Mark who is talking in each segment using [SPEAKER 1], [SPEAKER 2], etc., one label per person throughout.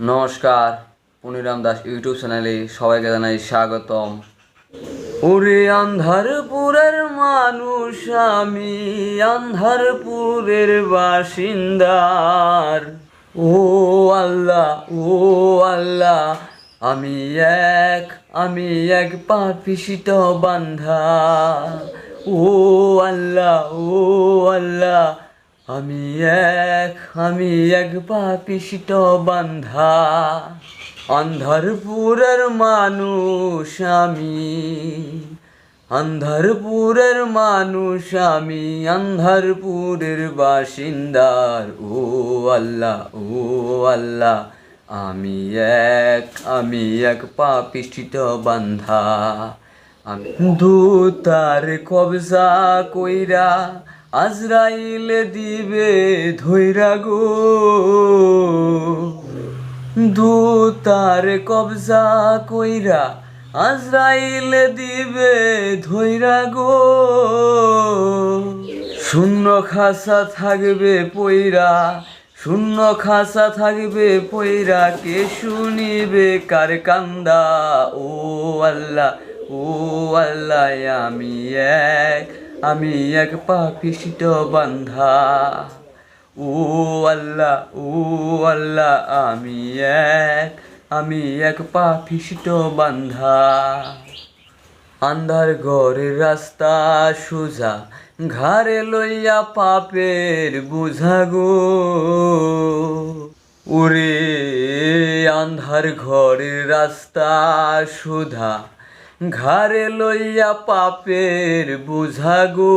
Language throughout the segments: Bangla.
[SPEAKER 1] নমস্কার পুনিরাম দাস ইউটিউব চ্যানেলে সবাইকে জানাই স্বাগতম। ওরে আন্ধারপুরের মানুষ, আমি আন্ধারপুরের বাসিন্দার। ও আল্লাহ ও আল্লাহ, আমি এক আমি এক পাপিসিত বান্ধা ও আল্লাহ, ও আমি এক আমি এক পাপিষ্ট বান্ধা। অন্ধারপুরের মানুষ আমি। অন্ধারপুরের মানুষ আমি, অন্ধারপুরের বাসিন্দার। ও আল্লাহ ও আল্লাহ, আমি এক আমি এক পাপিষ্ঠিত বান্ধা। আমি দূতার কবজা কইরা আজরাইল দিবে ধৈরা গো। দূতার কবজা কইরা আজরাইল দিবে ধৈরা গো। শূন্য খাসা থাকবে পইরা, শূন্য খাসা থাকবে পইরা, কে শুনিবে কার কান্দা? ও আল্লাহ ও আল্লাহ, আমি এক। আমি এক পাপিষ্ট বান্ধা। ও আল্লাহ ও আল্লাহ, আমি এক আমি এক পাপিষ্ট বান্ধা। আন্ধার ঘরের রাস্তা সোজা, ঘাড়ে লইয়া পাপের বুঝা গো। ওরে, আন্ধার ঘরের রাস্তা সোজা ঘাড়ে লইয়া পাপের বুঝা গো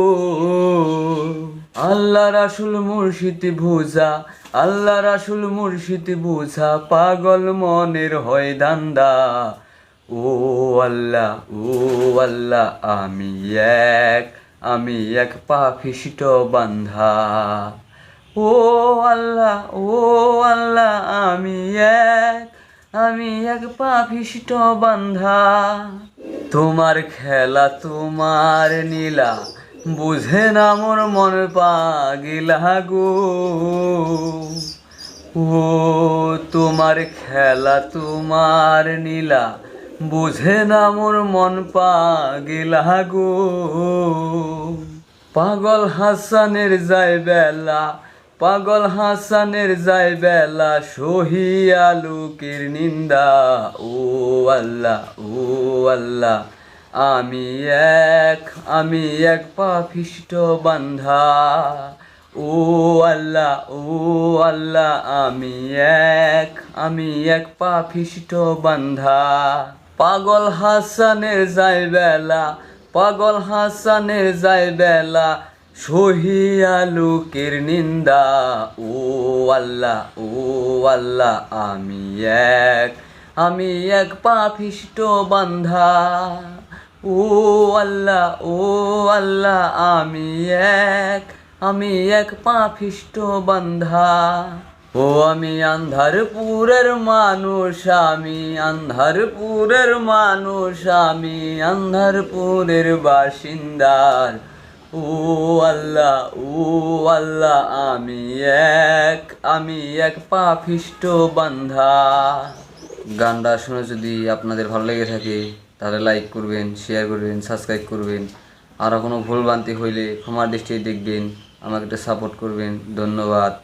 [SPEAKER 1] আল্লাহ রাসুল মুর্শিদ বুঝা আল্লাহ রাসুল মুর্শিদ বুঝা, পাগল মনের হয় দান্দা। ও আল্লাহ ও আল্লাহ, আমি এক আমি এক পাপিষ্ট বান্ধা ও আল্লাহ ও আল্লাহ, আমি এক আমি এক পাপিষ্ট বান্ধা তোমার খেলা তোমার নীলা, বুঝে না মোর মন পাগিলা গো। ও, তোমার খেলা তোমার নীলা, বুঝে না মোর মন পাগিলা গো। পাগল হাসানের যায় বেলা পাগল হাসানের যায় বেলা, সহিয়া লোকের নিন্দা। ও আল্লাহ ও আল্লাহ, আমি এক আমি এক পাপিষ্ট বান্ধা। ও আল্লাহ ও আল্লাহ, আমি এক আমি এক পাপিষ্ট বান্ধা। পাগল হাসানের যায় বেলা, পাগল হাসানের যায় বেলা সহিয়া লোকের নিন্দা। ও আল্লাহ ও আল্লাহ, আমি এক আমি এক পাপিষ্ট বান্ধা। ও আল্লাহ ও আল্লাহ, আমি এক আমি এক পাপিষ্ট বান্ধা। ও আমি আন্ধারপুরের মানুষ, আমি আন্ধারপুরের মানুষ, আমি আন্ধারপুরের বাসিন্দার। ও আল্লাহ ও আল্লাহ, আমি এক আমি এক পাপিষ্ট বান্ধা। গানটা শুনে যদি আপনাদের ভালো লেগে থাকে, তাহলে লাইক করবেন শেয়ার করবেন সাবস্ক্রাইব করবেন। আরও কোনো ভুল ভ্রান্তি হইলে ক্ষমার দৃষ্টি দেখবেন, আমাকে একটু সাপোর্ট করবেন। ধন্যবাদ।